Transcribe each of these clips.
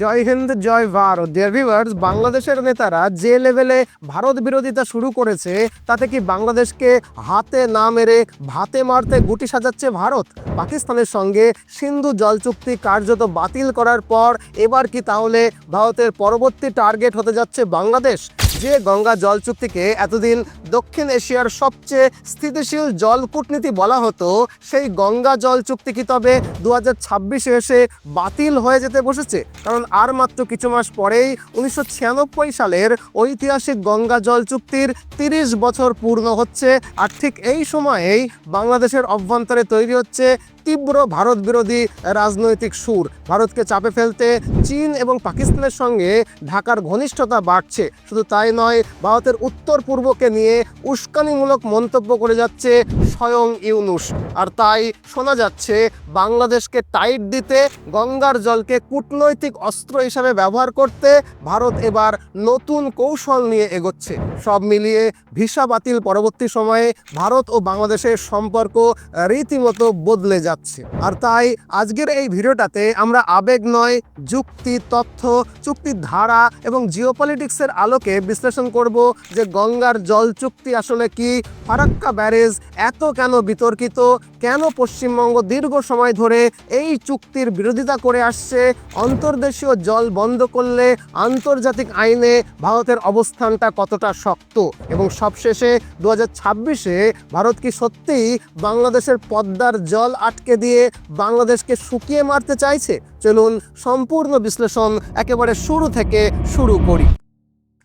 জয় হিন্দ, জয় Bharat. Dear viewers বাংলাদেশের নেতারা যে লেভেলে ভারত বিরোধিতা শুরু করেছে, তাতে কি বাংলাদেশকে হাতে না মেরে ভাতে মারতে গুটি সাজাচ্ছে ভারত? পাকিস্তানের সঙ্গে সিন্ধু জল চুক্তি কার্যত বাতিল করার পর এবার কি তাহলে ভারতের পরবর্তী টার্গেট হতে যাচ্ছে বাংলাদেশ? যে গঙ্গা জল চুক্তিকে এতদিন দক্ষিণ এশিয়ার সবচেয়ে স্থিতিশীল জল কূটনীতি বলা হতো, সেই গঙ্গা জল চুক্তি কি তবে দু হাজার এসে বাতিল হয়ে যেতে বসেছে? কারণ আর মাত্র কিছু মাস পরেই উনিশশো ছিয়ানব্বই সালের ঐতিহাসিক গঙ্গা জল চুক্তির তিরিশ বছর পূর্ণ হচ্ছে। আর ঠিক এই সময়েই বাংলাদেশের অভ্যন্তরে তৈরি হচ্ছে তীব্র ভারত বিরোধী রাজনৈতিক সুর। ভারতকে চাপে ফেলতে চীন এবং পাকিস্তানের সঙ্গে ঢাকার ঘনিষ্ঠতা বাড়ছে। শুধু তাই নয়, ভারতের উত্তর পূর্বকে নিয়ে উস্কানিমূলক মন্তব্য করে যাচ্ছে স্বয়ং ইউনুস। আর তাই শোনা যাচ্ছে, বাংলাদেশকে টাইট দিতে গঙ্গার জলকে কূটনৈতিক অস্ত্র হিসাবে ব্যবহার করতে ভারত এবার নতুন কৌশল নিয়ে এগোচ্ছে। সব মিলিয়ে ভিসা বাতিল পরবর্তী সময়ে ভারত ও বাংলাদেশের সম্পর্ক রীতিমতো বদলে যাচ্ছে। আর তাই আজকের এই ভিডিওটাতে আমরা আবেগ নয়, যুক্তি, তথ্য, চুক্তির ধারা এবং জিওপলিটিক্সের আলোকে বিশ্লেষণ করব যে গঙ্গার জল চুক্তি আসলে কি, ফারাক্কা ব্যারেজ এত কেন বিতর্কিত, কেন পশ্চিমবঙ্গ দীর্ঘ সময় ধরে এই চুক্তির বিরোধিতা করে আসছে, অন্তর্দেশীয় জল বন্ধ করলে আন্তর্জাতিক আইনে ভারতের অবস্থানটা কতটা শক্ত? এবং সবশেষে দু হাজার ভারত কি সত্যিই বাংলাদেশের পদ্মার জল আটকে দিয়ে বাংলাদেশকে শুকিয়ে মারতে চাইছে? চলুন সম্পূর্ণ বিশ্লেষণ একেবারে শুরু থেকে শুরু করি।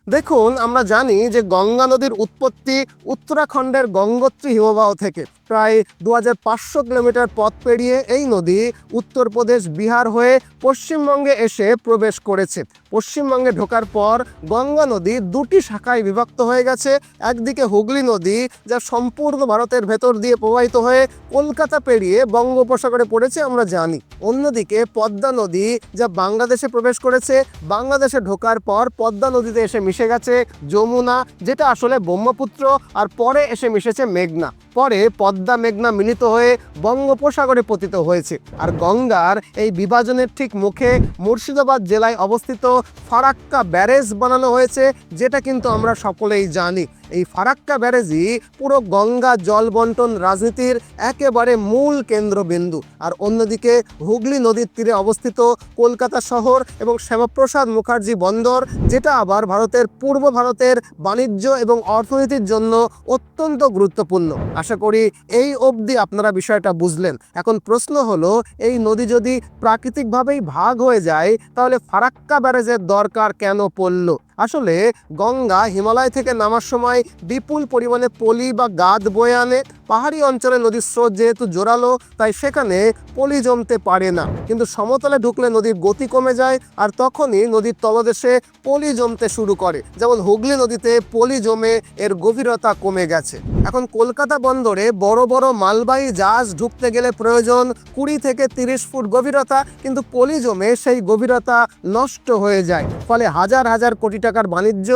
দেখুন, আমরা জানি যে গঙ্গা নদীর উৎপত্তি উত্তরাখণ্ডের গঙ্গোত্রী হিমবাহ থেকে। প্রায় দু হাজার পাঁচশো কিলোমিটার পথ পেরিয়ে এই নদী উত্তরপ্রদেশ, বিহার হয়ে পশ্চিমবঙ্গে এসে প্রবেশ করেছে। পশ্চিমবঙ্গে ঢোকার পর গঙ্গা নদী দুটি শাখায় বিভক্ত হয়ে গেছে। একদিকে হুগলি নদী, যা সম্পূর্ণ ভারতের ভেতর দিয়ে প্রবাহিত হয়ে কলকাতা পেরিয়ে বঙ্গোপসাগরে পড়েছে আমরা জানি। অন্যদিকে পদ্মা নদী, যা বাংলাদেশে প্রবেশ করেছে, বাংলাদেশে ঢোকার পর পদ্মা নদীতে এসে মিশে গেছে যমুনা, যেটা আসলে ব্রহ্মপুত্র, আর পরে এসে মিশেছে মেঘনা। পরে পদ্মা মেঘনা মিলিত হয়ে বঙ্গোপসাগরে পতিত হয়েছে। আর গঙ্গার এই বিভাজনের ঠিক মুখে মুর্শিদাবাদ জেলায় অবস্থিত ফারাক্কা ব্যারেজ বানানো হয়েছে, যেটা কিন্তু আমরা সকলেই জানি। এই ফারাক্কা ব্যারেজই পুরো গঙ্গা, জল বন্টন রাজনীতির একেবারে মূল কেন্দ্রবিন্দু। আর অন্যদিকে হুগলি নদীর তীরে অবস্থিত কলকাতা শহর এবং শ্যামাপ্রসাদ মুখার্জি বন্দর, যেটা আবার ভারতের পূর্ব ভারতের বাণিজ্য এবং অর্থনীতির জন্য অত্যন্ত গুরুত্বপূর্ণ। আশা করি এই অবধি আপনারা বিষয়টা বুঝলেন। এখন প্রশ্ন হলো, এই নদী যদি প্রাকৃতিকভাবেই ভাগ হয়ে যায়, তাহলে ফারাক্কা ব্যারেজের দরকার কেন পড়ল? আসলে গঙ্গা হিমালয় থেকে নামার সময় বিপুল পরিমাণে পলি বা গাদ বয়ে আনে। পাহাড়ি অঞ্চলে নদীর স্রোত যেহেতু জোরালো, তাই সেখানে পলি জমতে পারে না। কিন্তু সমতলে ঢুকলে নদীর গতি কমে যায় আর তখনই নদীর তলদেশে পলি জমতে শুরু করে। যেমন হুগলি নদীতে পলি জমে এর গভীরতা কমে গেছে। এখন কলকাতা বন্দরে বড় বড় মালবাহী জাহাজ ঢুকতে গেলে প্রয়োজন কুড়ি থেকে তিরিশ ফুট গভীরতা, কিন্তু পলি জমে সেই গভীরতা নষ্ট হয়ে যায়। ফলে হাজার হাজার কোটি টাকার বাণিজ্য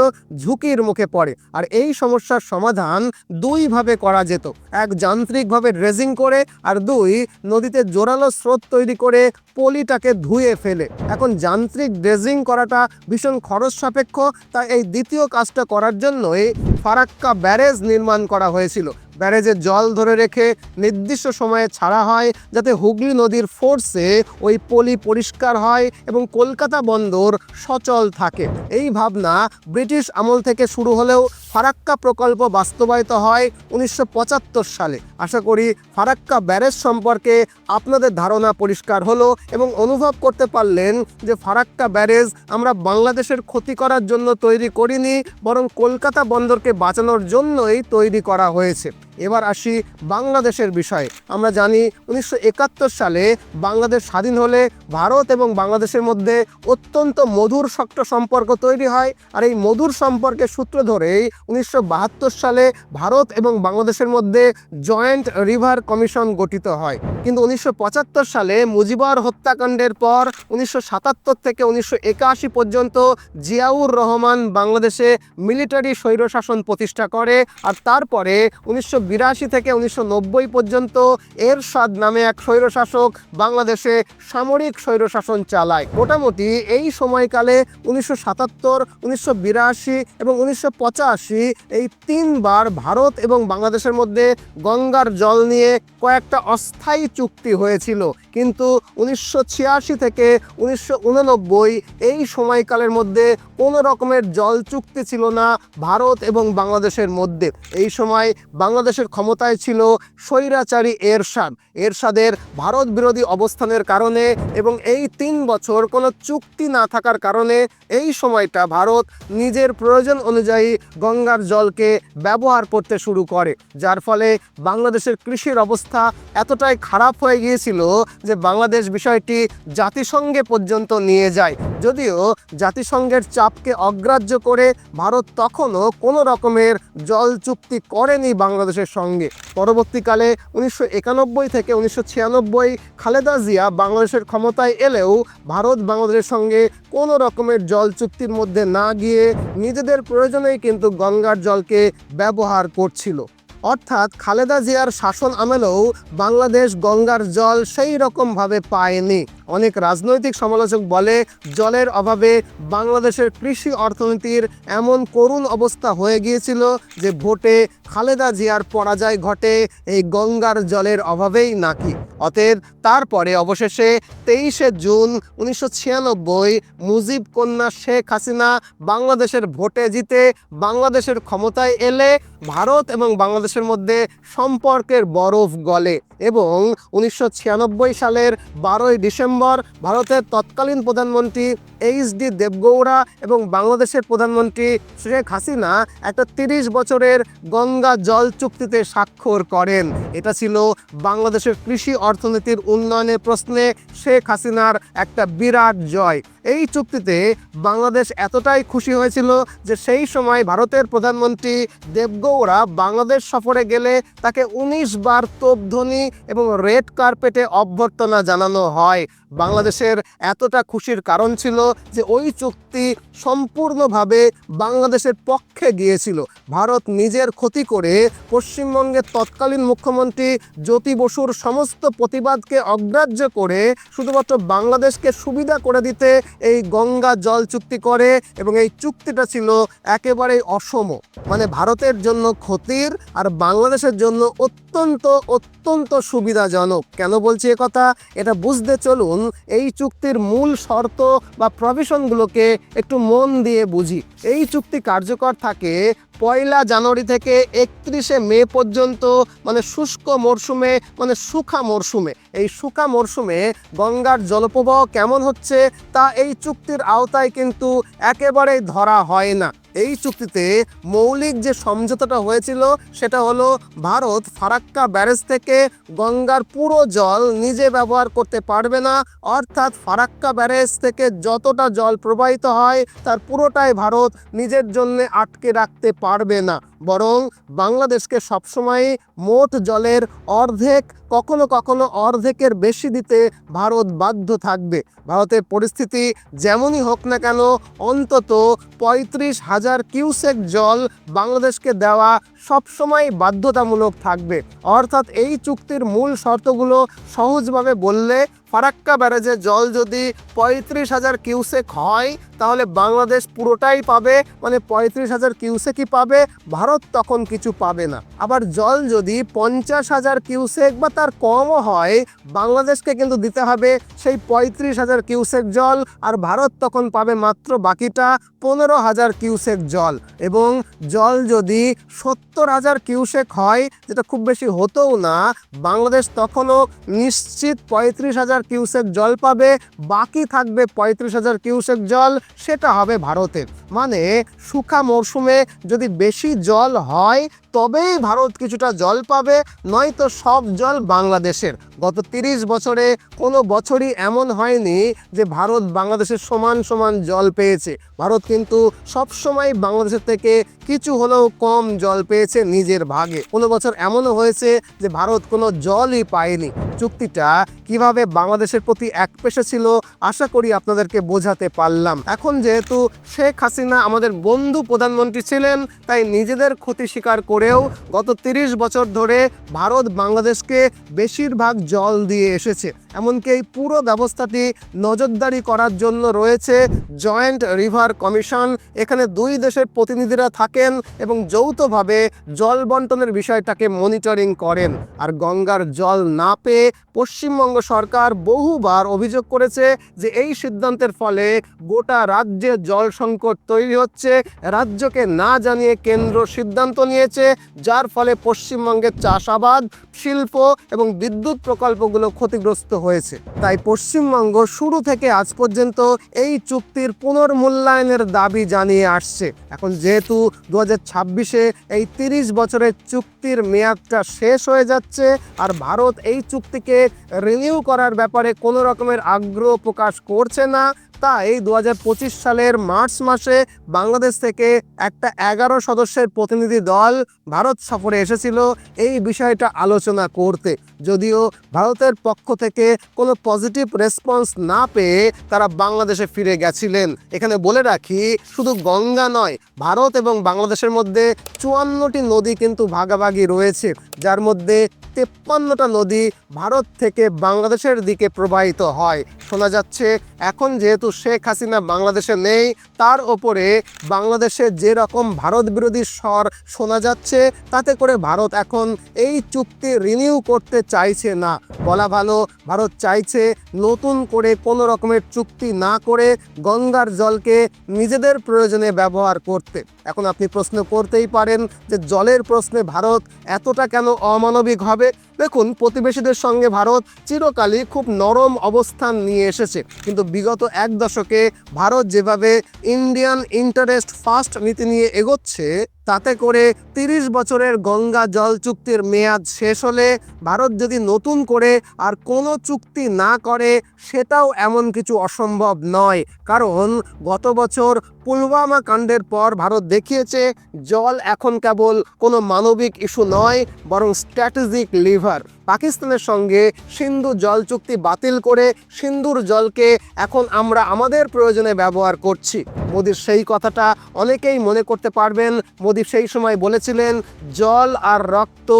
ঝুঁকির মুখে পড়ে। আর এই সমস্যার সমাধান দুইভাবে করা যেত। এক, যান্ত্রিকভাবে ড্রেজিং করে, আর দুই, নদীতে জোরালো স্রোত তৈরি করে পলিটাকে ধুয়ে ফেলে। এখন যান্ত্রিক ড্রেজিং করাটা ভীষণ খরচ সাপেক্ষ, তাই এই দ্বিতীয় কাজটা করার জন্যই ফারাক্কা ব্যারেজ নির্মাণ করা হয়েছিল ব্যারেজের জল ধরে রেখে নির্দিষ্ট সময়ে ছাড়া হয় যাতে হুগলি নদীর ফোর্সে ওই পলি পরিষ্কার হয় এবং কলকাতা বন্দর সচল থাকে। এই ভাবনা ব্রিটিশ আমল থেকে শুরু হলেও ফারাক্কা প্রকল্প বাস্তবায়িত হয় উনিশশো পঁচাত্তর সালে। আশা করি ফারাক্কা ব্যারেজ সম্পর্কে আপনাদের ধারণা পরিষ্কার হলো এবং অনুভব করতে পারলেন যে ফারাক্কা ব্যারেজ আমরা বাংলাদেশের ক্ষতি করার জন্য তৈরি করিনি, বরং কলকাতা বন্দরকে বাঁচানোর জন্যই তৈরি করা হয়েছে। এবার আসি বাংলাদেশের বিষয়ে। আমরা জানি উনিশশো একাত্তর সালে বাংলাদেশ স্বাধীন হলে ভারত এবং বাংলাদেশের মধ্যে অত্যন্ত মধুর শক্ত সম্পর্ক তৈরি হয়। আর এই মধুর সম্পর্কের সূত্র ধরেই উনিশশো বাহাত্তর সালে ভারত এবং বাংলাদেশের মধ্যে জয়েন্ট রিভার কমিশন গঠিত হয়। কিন্তু উনিশশো পঁচাত্তর সালে মুজিবর হত্যাকাণ্ডের পর উনিশশো সাতাত্তর থেকে উনিশশো একাশি পর্যন্ত জিয়াউর রহমান বাংলাদেশে মিলিটারি স্বৈরশাসন প্রতিষ্ঠা করে। আর তারপরে উনিশশো বিরাশি থেকে উনিশশো নব্বই পর্যন্ত এরশাদ নামে এক স্বৈরশাসক বাংলাদেশে সামরিক স্বৈরশাসন চালায়। মোটামুটি এই সময়কালে উনিশশো সাতাত্তর, উনিশশো এবং উনিশশো পঁচাশি এই তিনবার ভারত এবং বাংলাদেশের মধ্যে গঙ্গার জল নিয়ে কয়েকটা অস্থায়ী চুক্তি হয়েছিল। কিন্তু উনিশশো ছিয়াশি থেকে উনিশশো উননব্বই এই সময়কালের মধ্যে কোনো রকমের জল চুক্তি ছিল না ভারত এবং বাংলাদেশের মধ্যে। এই সময় বাংলাদেশের ক্ষমতায় ছিল স্বৈরাচারী এরশাদ। এরশাদের ভারত বিরোধী অবস্থানের কারণে এবং এই তিন বছর কোনো চুক্তি না থাকার কারণে এই সময়টা ভারত নিজের প্রয়োজন অনুযায়ী গঙ্গার জলকে ব্যবহার করতে শুরু করে। যার ফলে বাংলাদেশের কৃষির অবস্থা এতটাই খারাপ হয়ে গিয়েছিল যে বাংলাদেশ বিষয়টি জাতিসংঘে পর্যন্ত নিয়ে যায়। যদিও জাতিসংঘের চাপকে অগ্রাহ্য করে ভারত তখনও কোনো রকমের জল চুক্তি করেনি বাংলাদেশের সঙ্গে। পরবর্তীকালে উনিশশো একানব্বই থেকে উনিশশো ছিয়ানব্বই খালেদা জিয়া বাংলাদেশের ক্ষমতায় এলেও ভারত বাংলাদেশের সঙ্গে কোনো রকমের জল চুক্তির মধ্যে না গিয়ে নিজেদের প্রয়োজনেই কিন্তু গঙ্গার জলকে ব্যবহার করছিল। অর্থাৎ খালেদা জিয়ার শাসন আমেলেও বাংলাদেশ গঙ্গার জল সেই রকমভাবে পায়নি। অনেক রাজনৈতিক সমালোচক বলে, জলের অভাবে বাংলাদেশের কৃষি অর্থনীতির এমন করুণ অবস্থা হয়ে গিয়েছিল যে ভোটে খালেদা জিয়ার পরাজয় ঘটে এই গঙ্গার জলের অভাবেই নাকি। অতএব তারপরে অবশেষে তেইশে জুন উনিশশো ছিয়ানব্বই মুজিব কন্যা শেখ হাসিনা বাংলাদেশের ভোটে জিতে বাংলাদেশের ক্ষমতায় এলে ভারত এবং বাংলাদেশের মধ্যে সম্পর্কের বরফ গলে। এবং উনিশশো ছিয়ানব্বই সালের বারোই ডিসেম্বর ভারতের তৎকালীন প্রধানমন্ত্রী এইচ ডি দেবগৌড়া এবং বাংলাদেশের প্রধানমন্ত্রী শেখ হাসিনা একটা তিরিশ বছরের গঙ্গা জল চুক্তিতে স্বাক্ষর করেন। এটা ছিল বাংলাদেশের কৃষি অর্থনীতির উন্নয়নের প্রশ্নে শেখ হাসিনার একটা বিরাট জয়। এই চুক্তিতে বাংলাদেশ এতটাই খুশি হয়েছিল যে সেই সময় ভারতের প্রধানমন্ত্রী দেবগৌড়া বাংলাদেশ সফরে গেলে তাকে উনিশ বার তোপধ্বনি এবং রেড কার্পেটে অভ্যর্থনা জানানো হয়। বাংলাদেশের এতটা খুশির কারণ ছিল যে ওই চুক্তি সম্পূর্ণভাবে বাংলাদেশের পক্ষে গিয়েছিল। ভারত নিজের ক্ষতি করে পশ্চিমবঙ্গের তৎকালীন মুখ্যমন্ত্রী জ্যোতি বসুর সমস্ত প্রতিবাদকে অগ্রাহ্য করে শুধুমাত্র বাংলাদেশকে সুবিধা করে দিতে এই গঙ্গা জল চুক্তি করে এবং এই চুক্তিটা ছিল একেবারেই অসম। মানে ভারতের জন্য ক্ষতির আর বাংলাদেশের জন্য অত্যন্ত অত্যন্ত অত্যন্ত সুবিধাজনক। কেন বলছি কথা? এটা বুঝতে চলুন, এই চুক্তির মূল শর্ত বা প্রভিশনগুলোকে একটু মন দিয়ে বুঝি। এই চুক্তি কার্যকর থাকে পয়লা জানুয়ারি থেকে একত্রিশে মে পর্যন্ত মানে শুষ্ক মরশুমে মানে শুখা মরশুমে। এই শুখা মরশুমে গঙ্গার জলপ্রবাহ কেমন হচ্ছে তা এই চুক্তির আওতায় কিন্তু একেবারেই ধরা হয় না। এই চুক্তিতে মৌলিক যে সমঝোতাটা হয়েছিল, সেটা হলো ভারত ফারাক্কা ব্যারেজ থেকে গঙ্গার পুরো জল নিজে ব্যবহার করতে পারবে না। অর্থাৎ ফারাক্কা ব্যারেজ থেকে যতটা জল প্রবাহিত হয়, তার পুরোটাই ভারত নিজের জন্য আটকে রাখতে পারবে না। বরং বাংলাদেশকে সবসময় মোট জলের অর্ধেক, কখনো কখনো অর্ধেকের বেশি দিতে ভারত বাধ্য থাকবে। ভারতের পরিস্থিতি যেমনই হোক না কেন, অন্তত পঁয়ত্রিশ হাজার কিউসেক জল বাংলাদেশকে দেওয়া সবসময় বাধ্যতামূলক থাকবে। অর্থাৎ এই চুক্তির মূল শর্তগুলো সহজভাবে বললে ফারাক্কা ব্যারেজে জল যদি পঁয়ত্রিশ হাজার কিউসেক হয়, তাহলে বাংলাদেশ পুরোটাই পাবে। মানে পঁয়ত্রিশ হাজার কিউসেকই পাবে, ভারত তখন কিছু পাবে না। আবার জল যদি পঞ্চাশ হাজার কিউসেক বা তার কমও হয়, বাংলাদেশকে কিন্তু দিতে হবে সেই পঁয়ত্রিশ হাজার কিউসেক জল, আর ভারত তখন পাবে মাত্র বাকিটা পনেরো হাজার কিউসেক জল। এবং জল যদি সত্তর হাজার কিউসেক হয় যেটা খুব বেশি হতেও না। বাংলাদেশ তখনও নিশ্চিত পঁয়ত্রিশ হাজার কিউসেক জল পাবে, বাকি থাকবে পঁয়ত্রিশ হাজার কিউসেক জল, সেটা হবে ভারতের। মানে শুখা মরশুমে যদি বেশি জল হয়, তবেই ভারত কিছুটা জল পাবে, নয়তো সব জল বাংলাদেশের। গত তিরিশ বছরে কোনো বছরই এমন হয়নি যে ভারত বাংলাদেশের সমান সমান জল পেয়েছে। ভারত কিন্তু সবসময় বাংলাদেশের থেকে কিছু হলেও কম জল পেয়েছে। নিজের ভাগে। কোনো বছর এমনও হয়েছে যে ভারত কোনো জলই পায়নি। চুক্তিটা কীভাবে বাংলাদেশের প্রতি এক পেশে ছিল, আশা করি আপনাদেরকে বোঝাতে পারলাম। এখন যেহেতু শেখ হাসিনা আমাদের বন্ধু প্রধানমন্ত্রী ছিলেন, তাই নিজেদের ক্ষতি স্বীকার করেও গত তিরিশ বছর ধরে ভারত বাংলাদেশকে বেশিরভাগ জল দিয়ে এসেছে। এমনকি এই পুরো ব্যবস্থাটি নজরদারি করার জন্য রয়েছে জয়েন্ট রিভার কমিশন। এখানে দুই দেশের প্রতিনিধিরা থাকেন এবং যৌথভাবে জল বন্টনের বিষয়টাকে মনিটরিং করেন। আর গঙ্গার জল না পেয়ে পশ্চিমবঙ্গ সরকার বহুবার অভিযোগ করেছে যে এই সিদ্ধান্তের ফলে গোটা রাজ্যে জল সংকট তৈরি হচ্ছে। রাজ্যকে না জানিয়ে কেন্দ্র সিদ্ধান্ত নিয়েছে, যার ফলে পশ্চিমবঙ্গের চাষাবাদ, শিল্প এবং বিদ্যুৎ প্রকল্পগুলো ক্ষতিগ্রস্ত হয়েছে। তাই পশ্চিমবঙ্গ শুরু থেকে আজ পর্যন্ত এই চুক্তির পুনর্মূল্যায়নের দাবি জানিয়ে আসছে। এখন যেহেতু দু হাজার ছাব্বিশে এই তিরিশ বছরের চুক্তির মেয়াদটা শেষ হয়ে যাচ্ছে, আর ভারত এই চুক্তিকে রিনিউ করার ব্যাপারে কোনো রকমের আগ্রহ প্রকাশ করছে না তাই দু হাজার পঁচিশ সালের মার্চ মাসে বাংলাদেশ থেকে একটা এগারো সদস্যের প্রতিনিধি দল ভারত সফরে এসেছিল। এই বিষয়টা আলোচনা করতে। যদিও ভারতের পক্ষ থেকে কোনো পজিটিভ রেসপন্স না পেয়ে তারা বাংলাদেশে ফিরে গেছিলেন। এখানে বলে রাখি, শুধু গঙ্গা নয়, ভারত এবং বাংলাদেশের মধ্যে চুয়ান্নটি নদী কিন্তু ভাগাভাগি রয়েছে। যার মধ্যে তেপ্পান্নটা নদী ভারত থেকে বাংলাদেশের দিকে প্রবাহিত হয়। শোনা যাচ্ছে, এখন যেহেতু শেখ হাসিনা বাংলাদেশে নেই, তার ওপরে বাংলাদেশে যে রকম ভারত বিরোধী স্বর শোনা যাচ্ছে, তাতে করে ভারত এখন এই চুক্তি রিনিউ করতে চাইছে না। বলা ভালো, ভারত চাইছে নতুন করে কোনো রকমের চুক্তি না করে গঙ্গার জলকে নিজেদের প্রয়োজনে ব্যবহার করতে। এখন আপনি প্রশ্ন করতেই পারেন যে জলের প্রশ্নে ভারত এতটা কেন অমানবিক হবে? দেখুন, প্রতিবেশীদের সঙ্গে ভারত চিরকালই খুব নরম অবস্থান নিয়ে এসেছে। কিন্তু বিগত এক দশকে ভারত যেভাবে ইন্ডিয়ান ইন্টারেস্ট ফার্স্ট নীতি নিয়ে এগোচ্ছে তাতে করে তিরিশ বছরের গঙ্গা জল চুক্তির মেয়াদ শেষ হলে ভারত যদি নতুন করে আর কোনো চুক্তি না করে, সেটাও এমন কিছু অসম্ভব নয়। কারণ গত বছর পুলওয়ামা কাণ্ডের পর ভারত দেখিয়েছে, জল এখন কেবল কোনো মানবিক ইস্যু নয়, বরং স্ট্র্যাটেজিক লিভার। পাকিস্তানের সঙ্গে সিন্ধু জল চুক্তি বাতিল করে সিন্ধুর জলকে এখন আমরা আমাদের প্রয়োজনে ব্যবহার করছি। মোদীর সেই কথাটা অনেকেই মনে করতে পারবেন। মোদী সেই সময় বলেছিলেন, জল আর রক্ত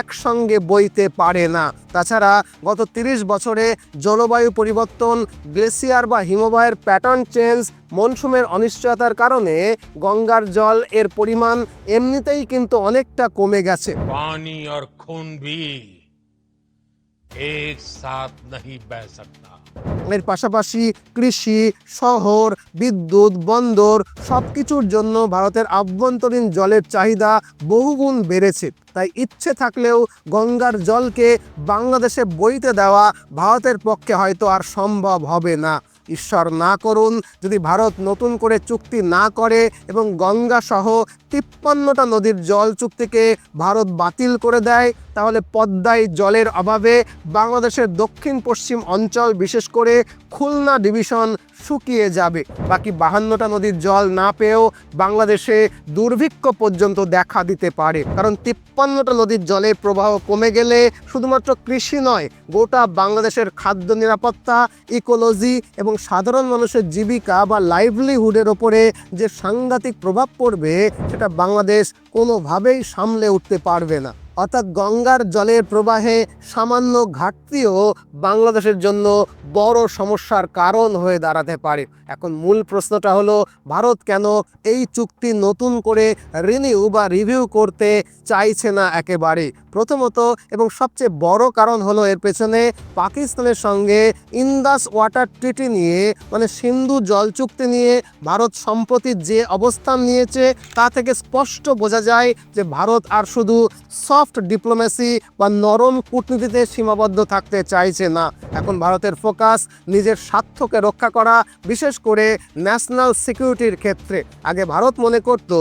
একসঙ্গে বইতে পারে না। তাছাড়া গত ৩০ বছরে জলবায়ু পরিবর্তন, গ্লেসিয়ার বা হিমবাহের প্যাটার্ন চেঞ্জ, মনসুমের অনিশ্চয়তার কারণে গঙ্গার জল এর পরিমাণ এমনিতেই কিন্তু অনেকটা কমে গেছে। পানি আর খুন ভি एक साथ नहीं बह सकता এর পাশাপাশি কৃষি শহর বিদ্যুৎ বন্দর সব কিছুর জন্য ভারতের আভ্যন্তরীণ জলের চাহিদা বহুগুণ বেড়েছে তাই ইচ্ছে থাকলেও গঙ্গার জলকে বাংলাদেশে বইতে দেওয়া ভারতের পক্ষে হয়তো আর সম্ভব হবে না ঈশ্বর না করুন। যদি ভারত নতুন করে চুক্তি না করে এবং গঙ্গা সহ তিপ্পান্নটা নদীর জল চুক্তিকে ভারত বাতিল করে দেয়, তাহলে পদ্মায় জলের অভাবে বাংলাদেশের দক্ষিণ পশ্চিম অঞ্চল, বিশেষ করে খুলনা ডিভিশন শুকিয়ে যাবে। বাকি বাহান্নটা নদীর জল না পেয়েও বাংলাদেশে দুর্ভিক্ষ পর্যন্ত দেখা দিতে পারে। কারণ তিপ্পান্নটা নদীর জলের প্রবাহ কমে গেলে শুধুমাত্র কৃষি নয়, গোটা বাংলাদেশের খাদ্য নিরাপত্তা, ইকোলজি এবং সাধারণ মানুষের জীবিকা বা লাইভলিহুডের ওপরে যে সাংঘাতিক প্রভাব পড়বে, সেটা বাংলাদেশ কোনোভাবেই সামলে উঠতে পারবে না। অর্থাৎ গঙ্গার জলের প্রবাহে সামান্য ঘাটতিও বাংলাদেশের জন্য বড় সমস্যার কারণ হয়ে দাঁড়াতে পারে। এখন মূল প্রশ্নটা হলো, ভারত কেন এই চুক্তি নতুন করে রিনিউ বা রিভিউ করতে চাইছে না একেবারে? প্রথমত এবং সবচেয়ে বড় কারণ হলো, এর পেছনে পাকিস্তানের সঙ্গে ইন্দাস ওয়াটার ট্রিটি নিয়ে মানে সিন্ধু জল চুক্তি নিয়ে ভারত সম্প্রতি যে অবস্থান নিয়েছে, তা থেকে স্পষ্ট বোঝা যায় যে ভারত আর শুধু সফট ডিপ্লোমেসি বা নরম কূটনীতিতে সীমাবদ্ধ থাকতে চাইছে না। এখন ভারতের ফোকাস নিজের স্বার্থকে রক্ষা করা, বিশেষ করে ন্যাশনাল সিকিউরিটির ক্ষেত্রে। আগে ভারত মনে করত,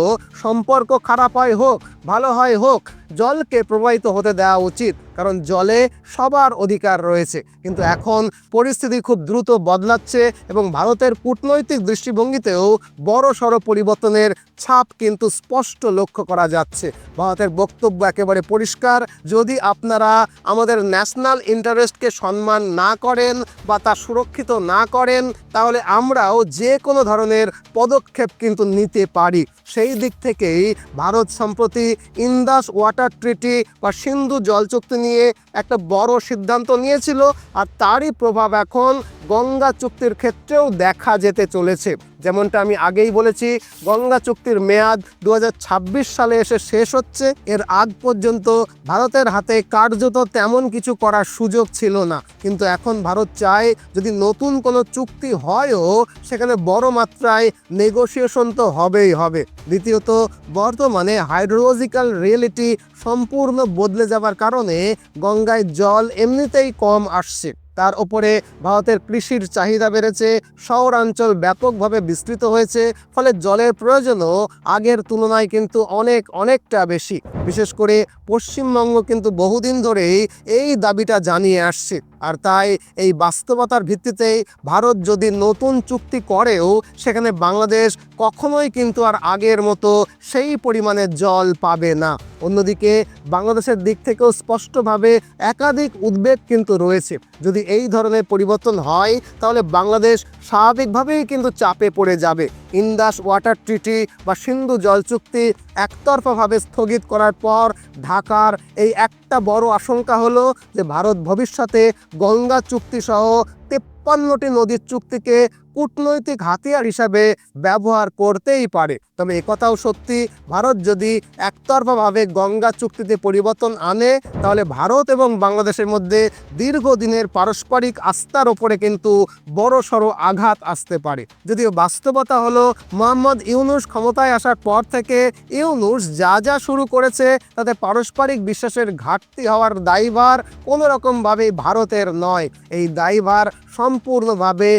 সম্পর্ক খারাপ হয় হোক, ভালো হয় হোক জলকে প্রবাহিত হতে দেওয়া উচিত, কারণ জলে সবার অধিকার রয়েছে। কিন্তু এখন পরিস্থিতি খুব দ্রুত বদলাচ্ছে এবং ভারতের কূটনৈতিক দৃষ্টিভঙ্গিতেও বড় সড় পরিবর্তনের ছাপ কিন্তু স্পষ্ট লক্ষ্য করা যাচ্ছে। ভারতের বক্তব্য একেবারে পরিষ্কার, যদি আপনারা আমাদের ন্যাশনাল ইন্টারেস্টকে সম্মান না করেন বা তা সুরক্ষিত না করেন, তাহলে আমরাও যে কোনো ধরনের পদক্ষেপ কিন্তু নিতে পারি। সেই দিক থেকেই ভারত সম্প্রতি ইন্দাস ওয়াটার ট্রিটি বা সিন্ধু জল চুক্তি নিয়ে একটা বড় সিদ্ধান্ত নিয়েছিল আর তারই প্রভাব এখন গঙ্গা চুক্তির ক্ষেত্রেও দেখা যেতে চলেছে। যেমনটা আমি আগেই বলেছি, গঙ্গা চুক্তির মেয়াদ দু হাজার ছাব্বিশ সালে এসে শেষ হচ্ছে। এর আগ পর্যন্ত ভারতের হাতে কার্যত তেমন কিছু করার সুযোগ ছিল না। কিন্তু এখন ভারত চায়, যদি নতুন কোনো চুক্তি হয়ও, সেখানে বড় মাত্রায় নেগোসিয়েশন তো হবেই হবে। দ্বিতীয়ত, বর্তমানে হাইড্রোলজিক্যাল রিয়েলিটি সম্পূর্ণ বদলে যাবার কারণে গঙ্গায় জল এমনিতেই কম আসছে। তার ওপরে ভারতের কৃষির চাহিদা বেড়েছে, শহরাঞ্চল ব্যাপকভাবে বিস্তৃত হয়েছে, ফলে জলের প্রয়োজনও আগের তুলনায় কিন্তু অনেক অনেকটা বেশি। বিশেষ করে পশ্চিমবঙ্গ কিন্তু বহুদিন ধরেই এই দাবিটা জানিয়ে আসছে। আর তাই এই বাস্তবতার ভিত্তিতেই ভারত যদি নতুন চুক্তি করেও সেখানে বাংলাদেশ কখনোই কিন্তু আর আগের মতো সেই পরিমাণে জল পাবে না। অন্যদিকে বাংলাদেশের দিক থেকেও স্পষ্টভাবে একাধিক উদ্বেগ কিন্তু রয়েছে। যদি এই ধরনের পরিবর্তন হয়, তাহলে বাংলাদেশ স্বাভাবিকভাবেই কিন্তু চাপে পড়ে যাবে। ইন্দাস ওয়াটার ট্রিটি বা সিন্ধু জল চুক্তি একতরফাভাবে স্থগিত করার পর ঢাকার এই একটা বড় আশঙ্কা হলো যে ভারত ভবিষ্যতে গঙ্গা চুক্তি সহ তেপ্পান্নটি নদীর চুক্তিকে কূটনৈতিক হাতিয়ার হিসাবে ব্যবহার করতেই পারে। তবে একথাও সত্যি, ভারত যদি একতরফাভাবে গঙ্গা চুক্তিতে পরিবর্তন আনে, তাহলে ভারত এবং বাংলাদেশের মধ্যে দীর্ঘদিনের পারস্পরিক আস্থার ওপরে কিন্তু বড় সড়ো আঘাত আসতে পারে। যদিও বাস্তবতা হলো, মোহাম্মদ ইউনুস ক্ষমতায় আসার পর থেকে ইউনুস যা যা শুরু করেছে, তাতে পারস্পরিক বিশ্বাসের ঘাটতি হওয়ার দায়ভার কোনো রকমভাবেই ভারতের নয়। এই দায়ভার সম্পূর্ণভাবে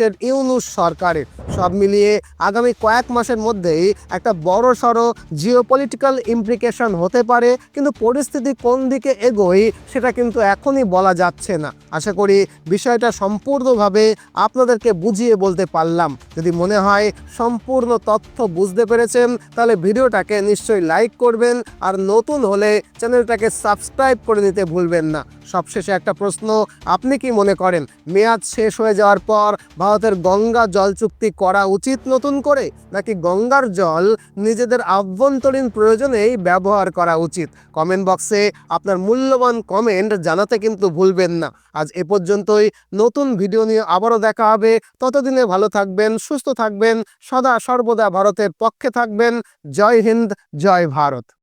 বাংলাদেশের ইউনুস সরকারের। সব মিলিয়ে আগামী কয়েক মাসের মধ্যেই একটা বড় সড়ো জিওপলিটিক্যাল ইমপ্লিকেশন হতে পারে, কিন্তু পরিস্থিতি কোন দিকে এগোয় সেটা কিন্তু এখনই বলা যাচ্ছে না। আশা করি বিষয়টা সম্পূর্ণভাবে আপনাদেরকে বুঝিয়ে বলতে পারলাম। যদি মনে হয় সম্পূর্ণ তথ্য বুঝতে পেরেছেন, তাহলে ভিডিওটাকে নিশ্চয়ই লাইক করবেন, আর নতুন হলে চ্যানেলটাকে সাবস্ক্রাইব করে নিতে ভুলবেন না। সবশেষে একটা প্রশ্ন, আপনি কি মনে করেন? মেয়াদ শেষ হয়ে যাওয়ার পর ভারতের গঙ্গা জল চুক্তি করা উচিত নতুন করে, নাকি গঙ্গার জল নিজেদের আভ্যন্তরীণ প্রয়োজনেই ব্যবহার করা উচিত? কমেন্ট বক্সে আপনার মূল্যবান কমেন্ট জানাতে কিন্তু ভুলবেন না। আজ এ পর্যন্তই। নতুন ভিডিও নিয়ে আবারও দেখা হবে। ততদিনে ভালো থাকবেন, সুস্থ থাকবেন, সদা সর্বদা ভারতের পক্ষে থাকবেন। জয় হিন্দ, জয় ভারত।